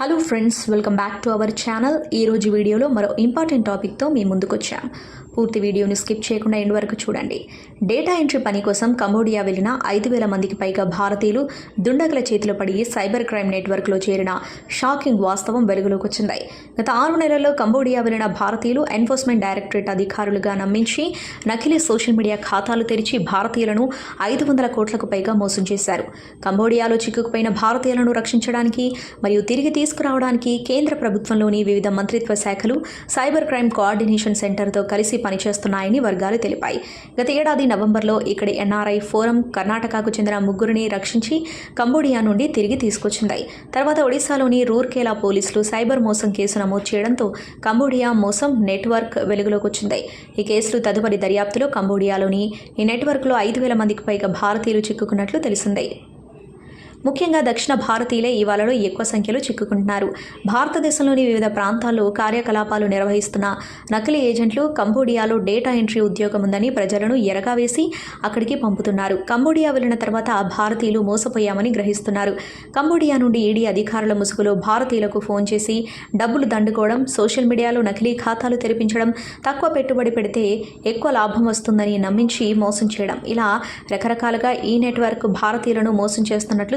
Hello friends welcome back to our channel ఈరోజు వీడియోలో మరో ఇంపార్టెంట్ టాపిక్తో మీ ముందుకు వచ్చాం పూర్తి వీడియోని స్కిప్ చేయకుండా ఎండ్ వరకు చూడండి. డేటా ఎంట్రీ పని కోసం కంబోడియా వెళ్ళిన ఐదు వేల మందికి పైగా భారతీయులు దుండగుల చేతిలో పడి సైబర్ క్రైమ్ నెట్వర్క్లో చేరిన షాకింగ్ వాస్తవం వెలుగులోకి వచ్చింది. గత ఆరు నెలల్లో కంబోడియా వెళ్ళిన భారతీయులు ఎన్ఫోర్స్మెంట్ డైరెక్టరేట్ అధికారులుగా నమ్మించి నకిలీ సోషల్ మీడియా ఖాతాలు తెరిచి భారతీయులను ఐదు వందల కోట్లకు పైగా మోసం చేశారు. కంబోడియాలో చిక్కుకుపోయిన భారతీయులను రక్షించడానికి మరియు తిరిగి తీసుకురావడానికి కేంద్ర ప్రభుత్వంలోని వివిధ మంత్రిత్వ శాఖలు సైబర్ క్రైమ్ కోఆర్డినేషన్ సెంటర్తో కలిసి పనిచేస్తున్నాయని వర్గాలు తెలిపాయి. గత ఏడాది నవంబర్లో ఇక్కడి ఎన్ఆర్ఐ ఫోరం కర్ణాటకకు చెందిన ముగ్గురిని రక్షించి కంబోడియా నుండి తిరిగి తీసుకొచ్చింది. తర్వాత ఒడిశాలోని రూర్కేలా పోలీసులు సైబర్ మోసం కేసు నమోదు చేయడంతో కంబోడియా మోసం నెట్వర్క్ వెలుగులోకి వచ్చింది ఈ కేసులు తదుపరి దర్యాప్తులో కంబోడియాలోని ఈ నెట్వర్క్లో ఐదు వేల మందికి పైగా భారతీయులు చిక్కుకున్నట్లు తెలిసింది. ముఖ్యంగా దక్షిణ భారతీయులే ఈ వలలో ఎక్కువ సంఖ్యలో చిక్కుకుంటున్నారు. భారతదేశంలోని వివిధ ప్రాంతాల్లో కార్యకలాపాలు నిర్వహిస్తున్న నకిలీ ఏజెంట్లు కంబోడియాలో డేటా ఎంట్రీ ఉద్యోగం ఉందని ప్రజలను ఎరగా వేసి అక్కడికి పంపుతున్నారు. కంబోడియా వెళ్ళిన తర్వాత భారతీయులు మోసపోయామని గ్రహిస్తున్నారు. కంబోడియా నుండి ఈడీ అధికారుల ముసుగులో భారతీయులకు ఫోన్ చేసి డబ్బులు దండుకోవడం సోషల్ మీడియాలో నకిలీ ఖాతాలు తెరిపించడం తక్కువ పెట్టుబడి పెడితే ఎక్కువ లాభం వస్తుందని నమ్మించి మోసం చేయడం. ఇలా రకరకాలుగా ఈ నెట్వర్క్ భారతీయులను మోసం చేస్తున్నట్లు